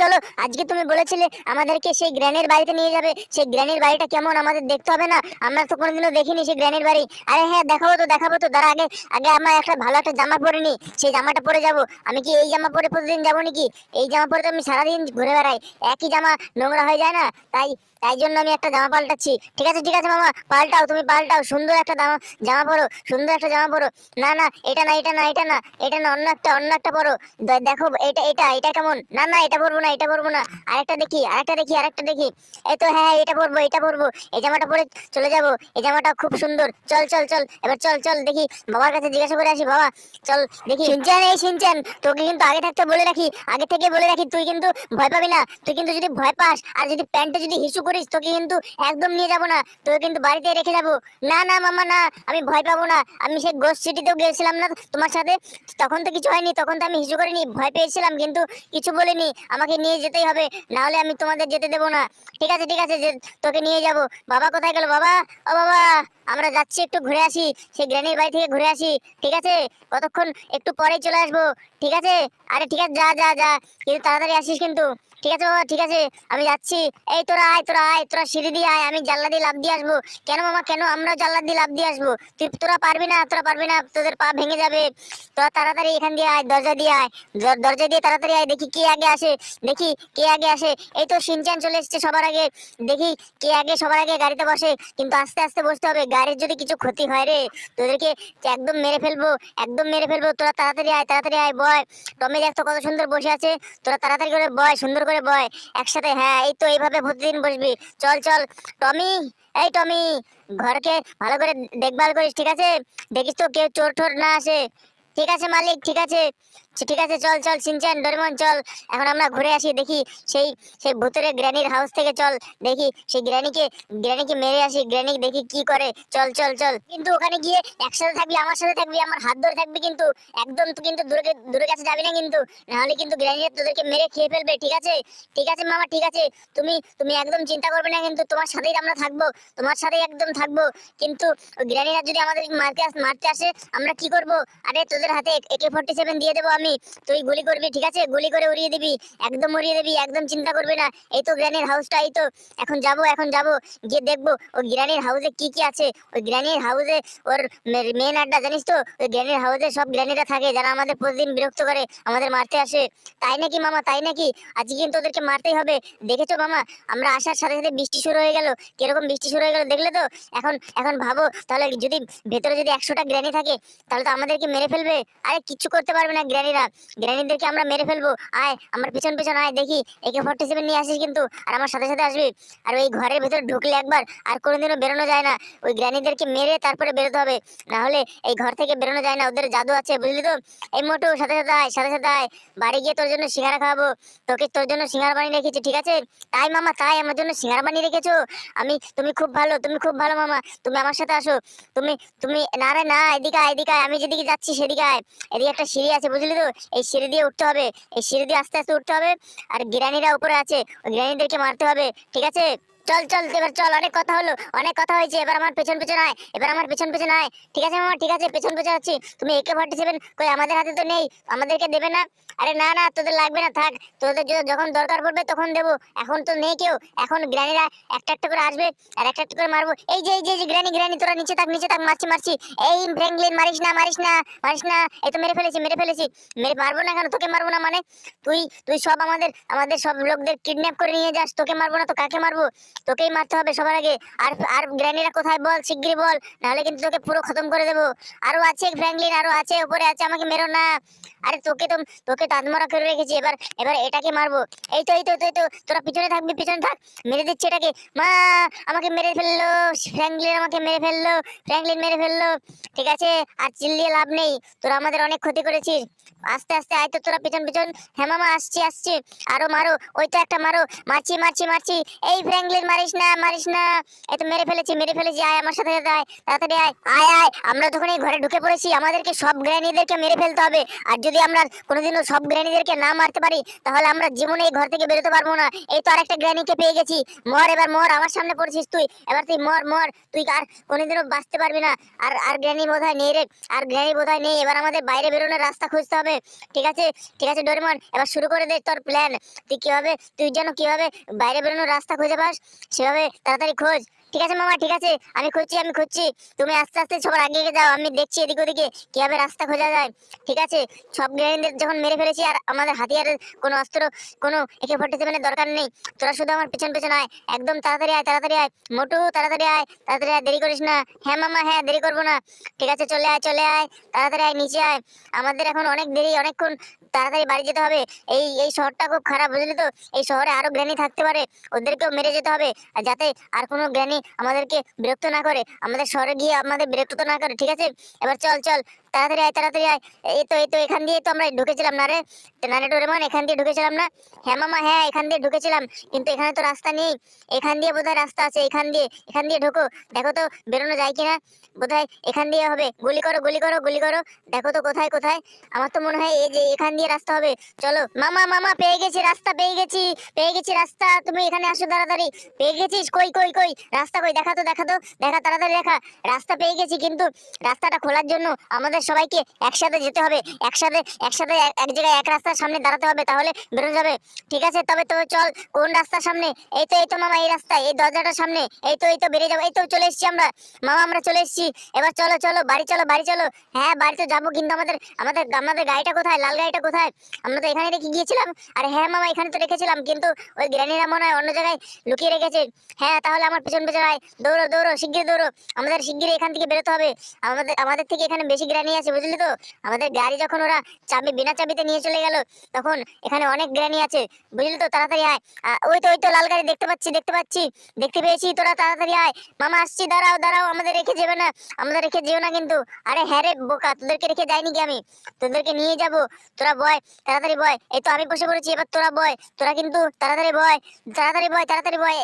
চলো, আজকে তুমি বলেছিলে আমাদেরকে সেই গ্র্যানের বাড়িতে নিয়ে যাবে। সেই গ্র্যানের বাড়িটা কেমন আমাদের দেখতে হবে না? আমরা তো কোনোদিনও দেখিনি সেই গ্র্যানের বাড়ি। আরে হ্যাঁ দেখাবো তো দেখাবো তো, দাঁড়া আগে আগে আমার একটা ভালো একটা জামা পরে নি। সেই জামাটা পরে যাব। আমি কি এই জামা পরে প্রতিদিন যাব নাকি? এই জামা পরে তো আমি সারাদিন ঘুরে বেড়াই। একই জামা নোংরা হয়ে যায় না? তাই তাই জন্য আমি একটা জামা পাল্টাচ্ছি। ঠিক আছে ঠিক আছে মামা, পাল্টাও, তুমি পাল্টাও, সুন্দর একটা জামা জামা পরো, সুন্দর একটা জামা পরো। না না, এটা না এটা না এটা না এটা না, অন্য একটা অন্য একটা পরো। দেখো, এটা এটা এটা কেমন? না না, এটা পরবো না, এটা পরবো না। আরেকটা দেখি আরেকটা দেখি আরেকটা দেখি। এই তো হ্যাঁ এটা পরবো এটা পরবো। এই জামাটা পরে চলে যাব। এই জামাটা খুব সুন্দর। চল চল চল, এবার চল চল, দেখি, বাবার কাছে জিজ্ঞাসা করে আসি, বাবা, চল, দেখি। সিনচান, এই সিনচান, তোকে কিন্তু আগে থাকতে বলে রাখি, আগে থেকে বলে রাখি, তুই কিন্তু ভয় পাবি না। তুই কিন্তু যদি ভয় পাস, আর যদি প্যান্টে যদি হিসু করিস, তোকে কিন্তু একদম নিয়ে যাব না। তোকে কিন্তু বাড়িতে রেখে যাব। না না মামা না, আমি ভয় পাবো না। আমি সেই গোস্ট সিটিতেও গেছিলাম না তোমার সাথে। তখন তো কিছু হয়নি, তখন তো আমি হিসু করিনি, ভয় পেয়েছিলাম, কিন্তু কিছু বলিনি। আমাকে নিয়ে যেতেই হবে না হলে আমি তোমাদের যেতে দেবো না। ঠিক আছে ঠিক আছে, যে তোকে নিয়ে যাব। বাবা কোথায় গেল, বাবা? ও বাবা, আমরা যাচ্ছি একটু ঘুরে আসি। সেই গ্র্যানির বাড়ি থেকে ঘুরে আসি। ঠিক আছে? কতক্ষণ একটু পরেই চলে আসব। ঠিক আছে? আরে ঠিক আছে, যা যা যা। কিন্তু তাড়াতাড়ি আসিস কিন্তু। ঠিক আছে, বাবা, ঠিক আছে। আমি যাচ্ছি। এই তোরা, আয় তোরা। আয়, তোরা সিঁড়ি দিয়ে আয়, আমি জানলা দিয়ে লাভ দিয়ে আসব। কেন মামা, কেন আমরা জানলা দিয়ে লাভ দিয়ে আসব? তুই, তোরা পারবি না, তোরা পারবি না, তোদের পা ভেঙে যাবে। তোরা তাড়াতাড়ি এখান দিয়ে আয়, দরজা দিয়ে আয়। দরজা দিয়ে তাড়াতাড়ি আয়, দেখি কে আগে আসে, দেখি কে আগে আসে। এই তো সিনচান চলে এসছে সবার আগে। দেখি কে আগে সবার আগে গাড়িতে বসে। কিন্তু আস্তে আস্তে বসতে হবে, গাড়ির যদি কিছু ক্ষতি হয় রে, তোদেরকে একদম মেরে ফেলব, একদম মেরে ফেলব। তোরা তাড়াতাড়ি আয় তাড়াতাড়ি আয়, বয়। টমি দেখ তো কত সুন্দর বসে আছে। তোরা তাড়াতাড়ি করে বয়, সুন্দর করে বয়। একসাথে হ্যাঁ এই তো এইভাবে প্রতিদিন বসবি। চল চল। টমি, এই টমি, ঘরকে ভালো করে দেখভাল করিস, ঠিক আছে? দেখিস তো কেউ চোর ঠোর না আসে। ঠিক আছে, মালিক, ঠিক আছে। ঠিক আছে, চল চল, সিনচান, ডোরেমন, চল। এখন আমরা ঘুরে আসি, দেখি সেই সেই ভূতের গ্র্যানির হাউস থেকে চল, দেখি সেই গ্র্যানিকে গ্র্যানিকে মেরে আসি, গ্র্যানি দেখি কি করে। চল চল চল। কিন্তু ওখানে গিয়ে একসাথে থাকবি, আমার সাথে থাকবি, আমার হাত ধরে থাকবি কিন্তু, একদম তো কিন্তু দূরে দূরে কাছে যাবি না কিন্তু। নাহলে কিন্তু গ্র্যানিরা তোদেরকে মেরে খেয়ে ফেলবে, ঠিক আছে? ঠিক আছে মামা, ঠিক আছে। তুমি তুমি একদম চিন্তা করবে না কিন্তু, তোমার সাথেই আমরা থাকব, তোমার সাথেই একদম থাকব। কিন্তু গ্র্যানিরা যদি আমাদের মারতে মারতে আসে, আমরা কি করব? আরে তোদের হাতে একে ফোর্টি সেভেন দিয়ে দেবো আমি। তুই গুলি করবি, ঠিক আছে? গুলি করে উড়িয়ে দিবি। একদম উড়িয়ে দিবি, একদম চিন্তা করবি না। এই তো গ্র্যানির হাউসটা এই তো। এখন যাব এখন যাব। গিয়ে দেখব ওই গ্র্যানির হাউসে কি কি আছে? ওই গ্র্যানির হাউসে ওর মেন আড্ডা, জানিস তো? ওই গ্র্যানির হাউসে সব গ্র্যানিরা থাকে, যারা আমাদের প্রতিদিন বিরক্ত করে, আমাদের মারতে আসে। তাই নাকি মামা, তাই নাকি? আজকে কিন্তু ওদেরকে মারতেই হবে। দেখেছ মামা? আমরা আসার সাথে সাথে বৃষ্টি শুরু হয়ে গেল। কীরকম বৃষ্টি শুরু হয়ে গেল দেখলে তো? এখন এখন ভাবো, তাহলে যদি ভেতরে যদি একশোটা গ্র্যানি থাকে, তাহলে তো আমাদেরকে মেরে ফেলবে। আরে, কিচ্ছু করতে পারবে না গ্র্যানিরা গ্র্যানিদেরকে আমরা মেরে ফেলব। আয়, আমার পিছন পিছন আয়, দেখি, একে ফোর্টি সেভেন নিয়ে আসিস কিন্তু, আর আমার সাথে সাথে আসবি। আর ওই ঘরের ভেতরে ঢুকলে একবার, আর কোনোদিনও বেরোনো যায় না। ওই গ্র্যানিদেরকে মেরে তারপরে বেরোতে হবে। না হলে এই ঘর থেকে বেরোনো যায় না, ওদের জাদু আছে, বুঝলি তো? এই মোটু, সাথে সাথে আয়, সাথে সাথে আয়। বাড়ি গিয়ে তোর জন্য সিঙ্গারা খাওয়াবো। তোকে তোর জন্য সিঙ্গারা বানিয়ে রেখেছি, ঠিক আছে? তাই মামা, তাই আমার জন্য সিঙ্গারা বানিয়ে রেখেছো? আমি, তুমি খুব ভালো, তুমি খুব ভালো মামা। তুমি আমার সাথে আসো। তুমি তুমি, না রে, না, এদিকে এদিকে আমি যেদিকে যাচ্ছি সেদিকে আয়। এদিকে একটা সিঁড়ি আছে, বুঝলি তো? এই সিঁড়ি দিয়ে উঠতে হবে, এই সিঁড়ি দিয়ে আস্তে আস্তে উঠতে হবে, আর গিরানিরা উপরে আছে, ওই গিরানিদেরকে মারতে হবে, ঠিক আছে? চল চল, এবার চল, অনেক কথা হলো, অনেক কথা হয়েছে, এবার আমার পেছন পেছন আয়, এবার আমার পেছন পেছন আয়। ঠিক আছে মামা, ঠিক আছে, পেছন পেছন আছি। তুমি একে ফর্টি সেভেন কই, আমাদের হাতে তো নেই, আমাদেরকে দেবে না? আরে না না, তোদের লাগবে না, থাক, তোদের যখন দরকার পড়বে তখন দেবো, এখন তো নেই কেউ, এখন গ্রানিরা একটা একটা করে আসবে, আর একটা একটা করে মারবো। এই যে এই যে গ্রানি গ্রানি, তোরা নিচে থাক নিচে থাক, মারছি মারছি। এই ফ্র্যাঙ্কলিন মারিস না মারিস না মারিস না, এই তো মেরে ফেলেছি মেরে ফেলেছি। মেরে মারবো না কেন, তোকে মারবো না মানে? তুই তুই সব আমাদের আমাদের সব লোকদের কিডন্যাপ করে নিয়ে যাস, তোকে মারবো না, তো কাকে মারবো? তোকেই মারতে হবে সবার আগে। আর আর গ্র্যানিরা কোথায় বল? শিগগিরই বল। নাহলে কিন্তু তোকে পুরো খতম করে দেবো। আরও আছে ফ্র্যাঙ্কলিন আরও আছে উপরে আছে আমাকে মেরো না। আরে তোকে তো তোকে তো আত্মরা করে রেখেছি। এবার এবার এটাকে মারবো। এই তো এই তো, এই তো তোরা পিছনে থাকবি পিছনে থাক। মেরে দিচ্ছে এটাকে। মা আমাকে মেরে ফেলল। ফ্র্যাঙ্কলিন আমাকে মেরে ফেলল। ফ্র্যাঙ্কলিন মেরে ফেলল। ঠিক আছে? আর চিল্লিয়ে লাভ নেই। তোরা আমাদের অনেক ক্ষতি করেছিস। আস্তে আস্তে আয় তো তোরা পিছন পিছন। হ্যাঁ মামা, আসছি আসছি। আরও মারো, ওই তো একটা মারো। মারছি মারছি মারছি। এই ফ্র্যাঙ্কলিন, মারিস না মারিস না। এই তো মেরে ফেলেছি মেরে ফেলেছি। আয় আমার সাথে আয়, তাড়াতাড়ি আয়। আয় আয়, আমরা যখন এই ঘরে ঢুকে পড়েছি, আমাদেরকে সব গ্র্যানিদেরকে মেরে ফেলতে হবে। আর যদি আমরা কোনোদিনও সব গ্র্যানিদেরকে না মারতে পারি, তাহলে আমরা জীবনে এই ঘর থেকে বেরোতে পারব না। এই তো আরেকটা গ্র্যানিকে পেয়ে গেছি। মর, এবার মর, আমার সামনে পড়েছিস তুই। এবার তুই মর মর। তুই আর কোনোদিনও বাঁচতে পারবি না। আর আর গ্র্যানি বোধহয় নেই রে। আর গ্র্যানি বোধহয় নেই। এবার আমাদের বাইরে বেরোনোর রাস্তা খুঁজতে হবে। হবে? ঠিক আছে? ঠিক আছে, ডোরেমন, এবার শুরু করে দে তোর প্ল্যান তুই কীভাবে তুই যেন কীভাবে বাইরে বেরোনোর রাস্তা খুঁজে পাস, সেভাবে তাড়াতাড়ি খোঁজ। ঠিক আছে মামা, ঠিক আছে। আমি খুঁজছি আমি খুঁজছি। তুমি আস্তে আস্তে সবার আগে যাও, আমি দেখছি এদিক ওদিকে কীভাবে রাস্তা খোঁজা যায়। ঠিক আছে? সব গ্রেনেডদের যখন মেরে ফেলেছি, আর আমাদের হাতিয়ারের কোনো অস্ত্র, কোনো একে ফোর্টি সেভেনের দরকার নেই। তোরা শুধু আমার পেছন পেছন আয়। একদম তাড়াতাড়ি আয় তাড়াতাড়ি আয়। মোটু, তাড়াতাড়ি আয়। তাড়াতাড়ি আয়, দেরি করিস না। হ্যাঁ মামা হ্যাঁ দেরি করব না। ঠিক আছে, চলে আয় চলে আয়। তাড়াতাড়ি আয়, নিচে আয়। আমাদের এখন অনেক দেরি, অনেকক্ষণ তাড়াতাড়ি বাড়ি যেতে হবে। এই এই শহরটা খুব খারাপ, বুঝলি তো? এই শহরে আরও জ্ঞানী থাকতে পারে, ওদেরকেও মেরে যেতে হবে যাতে আর কোনো জ্ঞানী আমাদেরকে বিরক্ত না করে, আমাদের শহরে গিয়ে আমাদের বিরক্ত না করে, ঠিক আছে? এবার চল চল তাড়াতাড়ি আয় তাড়াতাড়ি আয়। এই তো এই তো, এখান দিয়ে তো আমরা ঢুকেছিলাম না রে। নারে ডোরেমন, এখান দিয়ে ঢুকেছিলাম না। হ্যাঁ মামা হ্যাঁ এখান দিয়ে ঢুকেছিলাম। কিন্তু এখানে তো রাস্তা নেই। এখান দিয়ে বোধহয় রাস্তা আছে, এখান দিয়ে এখান দিয়ে ঢোকো। দেখো তো, বেরোনো যায় কিনা? বোধহয় এখান দিয়ে হবে। গুলি করো গুলি করো গুলি করো। দেখো তো কোথায় কোথায়? আমার তো মনে হয় এই যে এখান দিয়ে রাস্তা হবে। চলো। মামা মামা, পেয়ে গেছি রাস্তা, পেয়ে গেছি পেয়ে গেছি রাস্তা। তুমি এখানে আসো তাড়াতাড়ি। পেয়ে গেছিস? কই কই কই? রাস্তা কই? দেখা তো দেখা তো। দেখা তাড়াতাড়ি দেখা। রাস্তা পেয়ে গেছি, কিন্তু রাস্তাটা খোলার জন্য আমাদের সবাইকে একসাথে যেতে হবে, একসাথে একসাথে এক- জায়গায় এক রাস্তার সামনে দাঁড়াতে হবে তাহলে বেরোনো যাবে। ঠিক আছে, তবে তবে চল, কোন রাস্তার সামনে? এই তো এই তো মামা, এই রাস্তা এই দরজাটার সামনে, এই তো এই তো বেরিয়ে যাব, এই তো চলে এসেছি আমরা। মামা, আমরা চলে এসেছি। এবার চলো চলো, বাড়ি চলো বাড়ি চলো। হ্যাঁ বাড়ি তো যাব, কিন্তু আমাদের আমাদের আমাদের গাড়িটা কোথায়? লাল গাড়িটা কোথায়? আমরা তো এখানে রেখে গিয়েছিলাম। আর হ্যাঁ মামা, এখানে তো রেখেছিলাম, কিন্তু ওই গ্রানিরা মনে হয় অন্য জায়গায় লুকিয়ে রেখেছে। হ্যাঁ তাহলে আমার পেছন পেছন আয়। দৌড়ো দৌড়ো শিগগির দৌড়ো। আমাদের শিগগির এখান থেকে বেরোতে হবে। আমাদের আমাদের থেকে এখানে বেশি গ্রানি আছে, বুঝলি তো? আমাদের গাড়ি যখন ওরা চাবি, বিনা চাবিতে নিয়ে চলে গেল, তখন এখানে অনেক গ্রানি আছে। বুঝলি তো? তাড়াতাড়ি আয়। ওই তো ওই তো, লাল গাড়ি দেখতে পাচ্ছি দেখতে পাচ্ছি। দেখতে পেয়েছি, তোরা তাড়াতাড়ি আয়। মামা, আসছি, দাঁড়াও দাঁড়াও, আমাদের রেখে যাবে না, আমাদের রেখে যেও না কিন্তু। আরে হ্যাঁ রে বোকা, তোদেরকে রেখে যাইনি কি আমি? তোদেরকে নিয়ে যাব। তোরা বয়, তাড়াতাড়ি বয়। এই তো আমি বসে পড়েছি, এবার তোরা বয়। তোরা কিন্তু তাড়াতাড়ি বয় তাড়াতাড়ি বয় তাড়াতাড়ি বয়।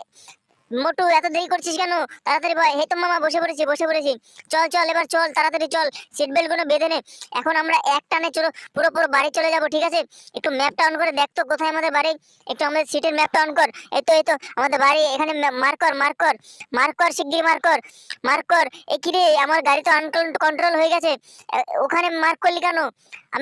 মোটু, এত দেরি করছিস কেন? তাড়াতাড়ি বয় হে তো মামা, বসে পড়েছি বসে পড়েছি। চল চল, এবার চল, তাড়াতাড়ি চল সিট বেল্টগুলো বেঁধে নে। এখন আমরা এক টানে চলো, পুরো পুরো বাড়ি চলে যাব, ঠিক আছে? একটু ম্যাপটা অন করে দেখ তো, কোথায় আমাদের বাড়ি। একটু আমাদের সিটের ম্যাপটা অন কর। এই তো এই তো, আমাদের বাড়ি এখানে মার্ক কর মার্ক কর মার্ক কর শিগগির মার্ক কর মার্ক কর। এ কি রে, আমার গাড়ি তো কন্ট্রোল হয়ে গেছে। ওখানে মার্ক করলি কেন?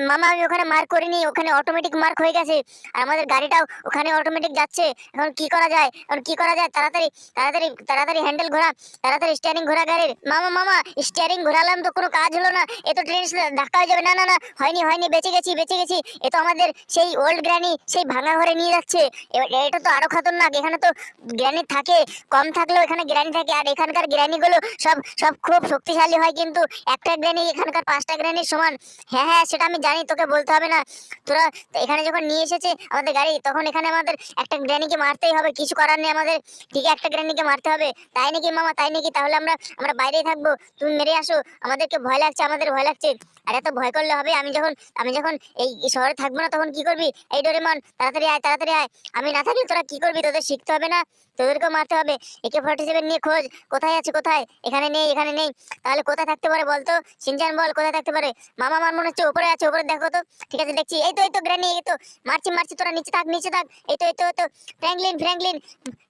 মামা, আমি ওখানে মার্ক করিনি, ওখানে অটোমেটিক মার্ক হয়ে গেছে। আর আমাদের গাড়িটাও ওখানে অটোমেটিক যাচ্ছে। এখন কি করা যায়? এখন কি করা যায়? তাড়াতাড়ি তাড়াতাড়ি তাড়াতাড়ি হ্যান্ডেল ঘোরা, তাড়াতাড়ি স্টিয়ারিং ঘোরা গাড়ির। মামা মামা স্টিয়ারিং ঘোরালাম তো কোনো কাজ হলো না। এ তো ট্রেন ধাক্কা হয়ে যাবে। না না না, হয়নি হয়নি, বেঁচে গেছি বেঁচে গেছি। এ তো আমাদের সেই ওল্ড গ্র্যানি সেই ভাঙা ঘরে নিয়ে যাচ্ছে। এবার এটা তো এখানে তো গ্র্যানি থাকে, কম থাকলেও এখানে গ্র্যানি থাকে। আর এখানকার গ্র্যানি গুলো সব সব খুব শক্তিশালী হয় কিন্তু একটা গ্র্যানি এখানকার পাঁচটা গ্র্যানির সমান। হ্যাঁ হ্যাঁ সেটা আমি জানি, তোকে বলতে হবে না। তোরা এখানে যখন নিয়ে এসেছে আমাদের গাড়ি, তখন এখানে আমাদের একটা গ্র্যানিকে মারতেই হবে। কিছু করার নেই আমাদের। ঠিক একটা গ্র্যানিকে মারতে হবে। তাই নাকি মামা, তাই নাকি? তাহলে আমরা আমরা বাইরেই থাকব। তুমি মেরে আসো। আমাদেরকে ভয় লাগছে, আমাদের ভয় লাগছে। আর এত ভয় করলে হবে? আমি যখন আমি যখন এই শহরে থাকব না তখন কি করবি? এই ডোরেমন, তাড়াতাড়ি আয় তাড়াতাড়ি আয়। আমি না থাকলে তোরা কি করবি? তোদের শিখতে হবে না? তোদেরকেও মারতে হবে। একে ফর্টি সেভেন নিয়ে খোঁজ। কোথায় আছে? কোথায়? এখানে নেই এখানে নেই। তাহলে কোথায় থাকতে পারে বলতো? সিনচান বল, কোথায় থাকতে পারে? মামা, আমার মনে হচ্ছে উপরে আছে, ওপরে দেখো তো। ঠিক আছে, দেখছি। এই তো এই তো গ্রানি এই তো। মারছি মারছি, তোরা নিচে থাক নিচে থাক। এই তো এই তো এই তো। ফ্র্যাঙ্কলিন ফ্র্যাঙ্কলিন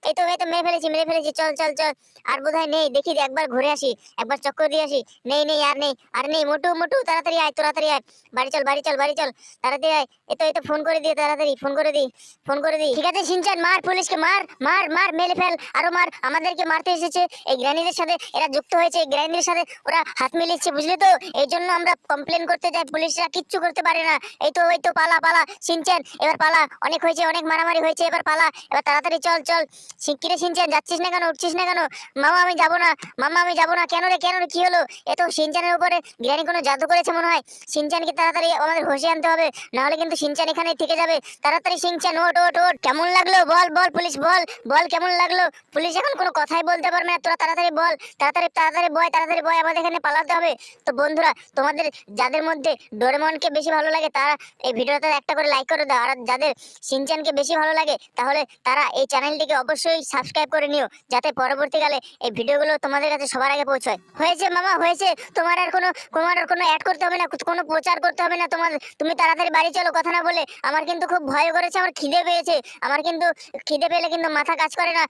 এই তো এই তো, মেরে ফেলেছি। মেরে ফেলেছি, চল চল চল। আর বোধহয় নেই, দেখি একবার ঘুরে আসি, একবার চক্কর দিয়ে আসি। নেই নেই, আর নেই আর নেই, মোটু মোটু, তাড়াতাড়ি আয় তাড়াতাড়ি আয়। বাড়ি চল বাড়ি চল বাড়ি চল, তাড়াতাড়ি আয়। এই তো এই তো, ফোন করে দিয়ে তাড়াতাড়ি, ফোন করে দি, ফোন করে দি। ঠিক আছে, সিনচান, মার, পুলিশকে মার মার মার, মেরে ফেল, আরও মার, আমাদেরকে মারতে এসেছে। এই গ্রানিদের সাথে এরা যুক্ত হয়েছে, এই গ্রানিদের সাথে ওরা হাত মিলিয়েছে, বুঝলি তো? এই জন্য আমরা কমপ্লেন করতে যাই, পুলিশরা কিচ্ছু করতে পারে না। এই তো এই তো, পালা পালা, সিনচান, এবার পালা। অনেক হয়েছে, অনেক মারামারি হয়েছে, এবার পালা, এবার তাড়াতাড়ি চল চল। শিগগিরে সিনচান যাচ্ছিস না কেন? উঠছিস না কেন? মামা, আমি যাব না। মামা, আমি যাব না। কেন রে কেন রে? কি হলো? এ তো সিনচানের উপরে গ্রানি কোনো জাদু করেছে মনে হয়। সিনচানকে তাড়াতাড়ি আমাদের ঘষে আনতে হবে। নাহলে কিন্তু সিনচান এখানে থেকে যাবে। তাড়াতাড়ি সিনচান ওট ওট ওট কেমন লাগল? বল বল, পুলিশ, বল। বল, কেমন লাগল? পুলিশ এখন কোনো কথাই বলতে পারবে না। তোরা তাড়াতাড়ি বল। তাড়াতাড়ি তাড়াতাড়ি বয় তাড়াতাড়ি বয়। আমাদের এখানে পালাতে হবে। তো বন্ধুরা, তোমাদের যাদের মধ্যে ডোরেমনকে বেশি ভালো লাগে, তারা এই ভিডিওতে একটা করে লাইক করে দাও। আর যাদের সিনচানকে বেশি ভালো লাগে, তাহলে তারা এই চ্যানেলটিকে অবশ্যই সাবস্ক্রাইব করে নিও যাতে পরবর্তীকালে এই ভিডিওগুলো তোমাদের কাছে সবার আগে পৌঁছয়। হয়েছে মামা, হয়েছে। তোমার আর কোনো, তোমার আর কোনো অ্যাড করতে হবে না কোনো প্রচার করতে হবে না তোমার। তুমি তাড়াতাড়ি বাড়ি চলো, কথা না বলে। আমার কিন্তু খুব ভয় করেছে, আমার খিদে পেয়েছে। আমার কিন্তু খিদে পেলে কিন্তু মাথা কাজ করে না।